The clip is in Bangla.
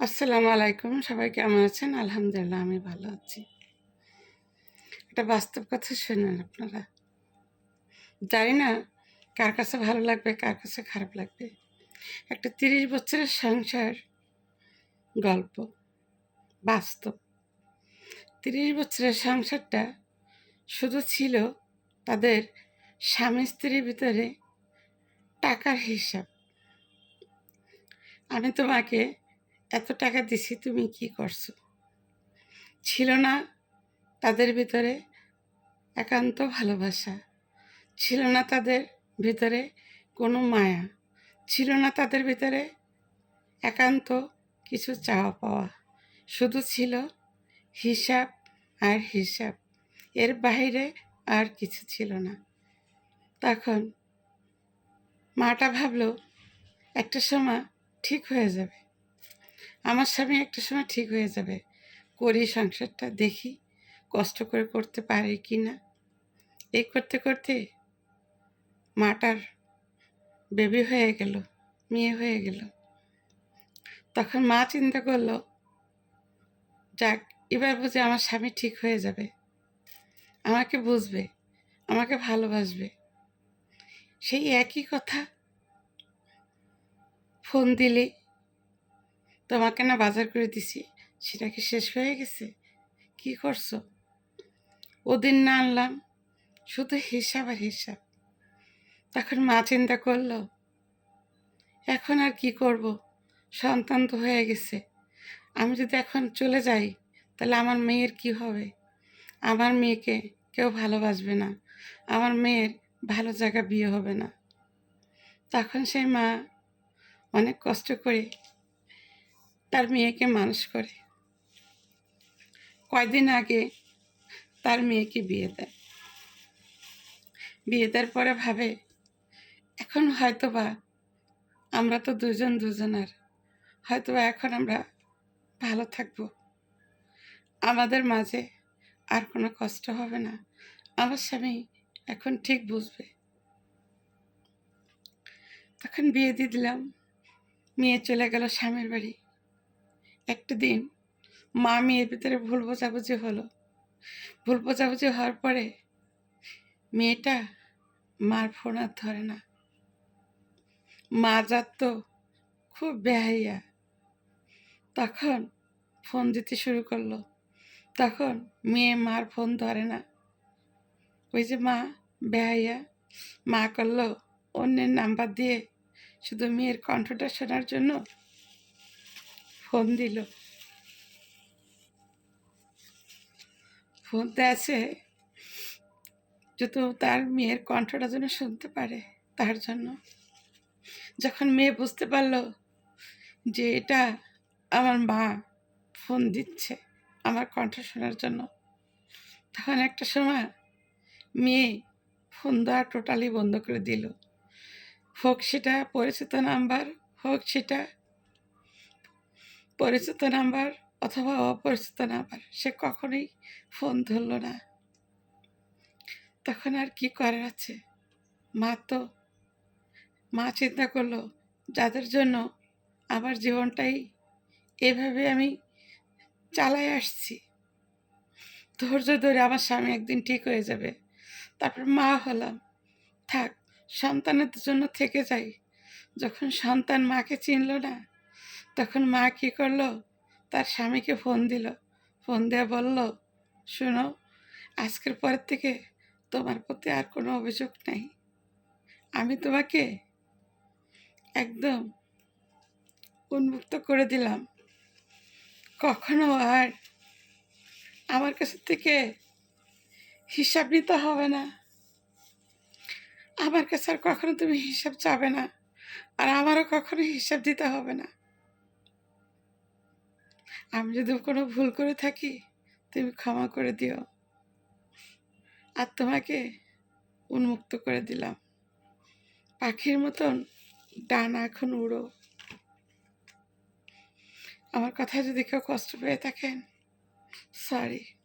আসসালামু আলাইকুম, সবাই কেমন আছেন? আলহামদুলিল্লাহ, আমি ভালো আছি। একটা বাস্তব কথা শুনেন আপনারা। জানি না কার কাছে ভালো লাগবে, কার কাছে খারাপ লাগবে। একটা তিরিশ বছরের সংসার গল্প, বাস্তব। তিরিশ বছরের সংসারটা শুধু ছিল তাদের স্বামী স্ত্রীর ভিতরে টাকার হিসাব। আমি তোমাকে এত টাকা দিছি, তুমি কি করছ? ছিল না তাদের ভিতরে একান্ত ভালোবাসা। ছিল না তাদের ভিতরে কোনো মায়া। ছিল না তাদের ভিতরে একান্ত কিছু চাওয়া পাওয়া। শুধু ছিল হিসাব আর হিসাব। এর বাইরে আর কিছু ছিল না। তখন মাটা ভাবল, একটা সময় ঠিক হয়ে যাবে। আমার স্বামী একটা সময় ঠিক হয়ে যাবে। করি সংসারটা, দেখি কষ্ট করে করতে পারি কি না। এই করতে করতে মাটার বেবি হয়ে গেল, মেয়ে হয়ে গেল। তখন মা চিন্তা করল, যাক, এবার বুঝে আমার স্বামী ঠিক হয়ে যাবে। আমাকে বুঝবে, আমাকে ভালোবাসবে। সেই একই কথা ফোন দিলে তোমাকে না বাজার করে দিছি। সেটা কি শেষ হয়ে গেছে? কি করছ? ওদিন না আনলাম। শুধু হিসাব আর হিসাব। তখন মা চিন্তা করল, এখন আর কি করব? সন্তান তো হয়ে গেছে। আমি যদি এখন চলে যাই, তাহলে আমার মেয়ের কি হবে? আমার মেয়েকে কেউ ভালোবাসবে না। আমার মেয়ের ভালো জায়গা বিয়ে হবে না। তখন সেই মা অনেক কষ্ট করে তার মেয়েকে মানুষ করে। কয়দিন আগে তার মেয়েকে বিয়ে দেয়। বিয়ে দেওয়ার পরে ভাবে, এখন হয়তো বা আমরা তো দুজন দুজনার হয়তো বা এখন আমরা ভালো থাকব। আমাদের মাঝে আর কোনো কষ্ট হবে না। আমার স্বামী এখন ঠিক বুঝবে। তখন বিয়ে দিয়ে দিলাম। মেয়ে চলে গেল স্বামীর বাড়ি। একটা দিন মা মেয়ের ভিতরে ভুল বোঝাবুঝি হলো। ভুল বোঝাবুঝি হওয়ার পরে মেয়েটা মার ফোন আর ধরে না। মা যার তো খুব বেহাইয়া। তখন ফোন দিতে শুরু করল। তখন মেয়ে মার ফোন ধরে না। ওই যে মা বেহাইয়া, মা করল অন্যের নাম্বার দিয়ে শুধু মেয়ের কণ্ঠটা শোনার জন্য ফোন দিল। ফোনতে আছে যত তার মেয়ের কণ্ঠটা যেন শুনতে পারে তার জন্য। যখন মেয়ে বুঝতে পারল যে এটা আমার মা ফোন দিচ্ছে আমার কণ্ঠ শোনার জন্য, তখন একটা সময় মেয়ে ফোন দেওয়া টোটালি বন্ধ করে দিল। হোক সেটা পরিচিত নাম্বার, হোক সেটা পরিচিত নাম্বার অথবা অপরিচিত নাম্বার, সে কখনোই ফোন ধরল না। তখন আর কি করার আছে? মা তো, মা চিন্তা করল, যাদের জন্য আমার জীবনটাই এভাবে আমি চালাই আসছি, ধৈর্য ধরে আমার স্বামী একদিন ঠিক হয়ে যাবে। তারপর মা হলাম। থাক, সন্তানের জন্য থেকে যাই। যখন সন্তান মাকে চিনল না তখন মা কী করল? তার স্বামীকে ফোন দিল। ফোন দেওয়া বলল, শোনো, আজকের পরের থেকে তোমার প্রতি আর কোনো অভিযোগ নাই। আমি তোমাকে একদম উন্মুক্ত করে দিলাম। কখনো আর আমার কাছে থেকে হিসাব নিতে হবে না। আমার কাছে আর কখনো তুমি হিসাব চাবে না। আর আমারও কখনো হিসাব দিতে হবে না। আমি যদি কোনো ভুল করে থাকি, তুমি ক্ষমা করে দিও। আর তোমাকে উন্মুক্ত করে দিলাম। পাখির মতন ডানা এখন উড়ো। আমার কথা যদি কেউ কষ্ট পেয়ে থাকেন সরি